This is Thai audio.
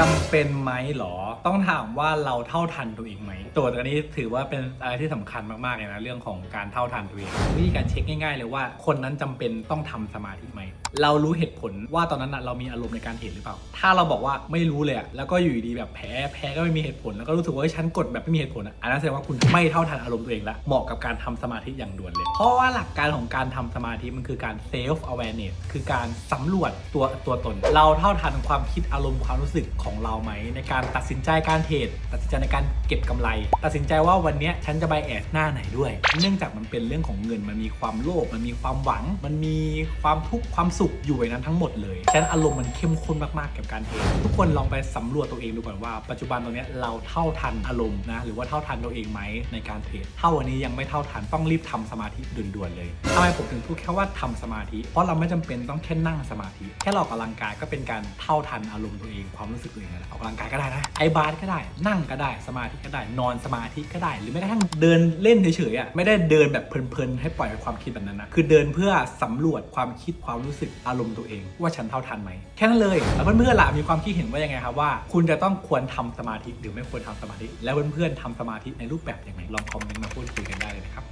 จำเป็นไหมหรอ ต้องถามว่าเราเท่าทันตัวเองไหมโจทย์อันนี้ถือว่าเป็นอะไรที่สำคัญมากๆเลยนะเรื่องของการเท่าทันตัวเองวิธีการเช็คง่ายๆเลยว่า คนนั้นจำเป็นต้องทำสมาธิไหมเรารู้เหตุผลว่าตอนนั้นน่ะเรามีอารมณ์ในการเห็นหรือเปล่า ถ้าเราบอกว่าไม่รู้เลยแล้วก็อยู่ดีแบบแพ้แพ้ก็ไม่มีเหตุผลแล้วก็รู้สึกว่าฉันกดแบบไม่มีเหตุผลอะอันนั้นแสดงว่าคุณไม่เท่าทันอารมณ์ตัวเองละเหมาะกับการทำสมาธิอย่างด่วนเลย เพราะว่าหลักการของการทำสมาธิมันคือการ self awareness คือการสำรวจตัวตัวตน เราเท่าทันความคิดอารมณ์ความรู้สึกของเราไหม ในการตัดสินใจการเทรดตัดสินใจในการเก็บกำไร ตัดสินใจว่าวันนี้ฉันจะ buy add หน้าไหนด้วย เนื่องจากมันเป็นเรื่องของเงินมันมีความโลภมันมีความหวัง มันมีความทุกข์ความสุขอยู่ในนั้นทั้งหมดเลยฉะนั้นอารมณ์มันเข้มข้นมากๆกับการเทรดทุกคนลองไปสำรวจตัวเองดูก่อนว่าปัจจุบันตรงนี้เราเท่าทันอารมณ์นะหรือว่าเท่าทันตัวเองไหมในการเทรดถ้าวันนี้ยังไม่เท่าทันต้องรีบทำสมาธิด่วนๆเลยทำไมผมถึงพูดแค่ว่าทำสมาธิ เพราะเราไม่จำเป็นต้องแค่นั่งสมาธิ แค่เราออกกำลังกายก็เป็นการเท่าทันอารมณ์ตัวเองความรู้สึกตัวเองนั่นแหละออกกำลังกายก็ได้นะไอบาร์ก็ได้ นั่งก็ได้สมาธิก็ได้ นอนสมาธิก็ได้ หรือแม้กระทั่งเดินเล่นเฉยๆอะไม่ได้เดินแบบเพลินๆให้ปล่อยความคิดแบบนั้นนะคือเดินเพื่อสำรวจความคิดความรู้สึกอารมณ์ตัวเอง ว่าฉันเท่าทันไหมแค่นั้นเลยแล้วเพื่อนๆล่ะมีความคิดเห็นว่ายังไงครับว่า คุณจะต้องควรทำสมาธิหรือไม่ควรทำสมาธิ แล้วเพื่อนๆทำสมาธิในรูปแบบยังไงลองคอมเมนต์มาพูดคุยกันได้เลยนะครับ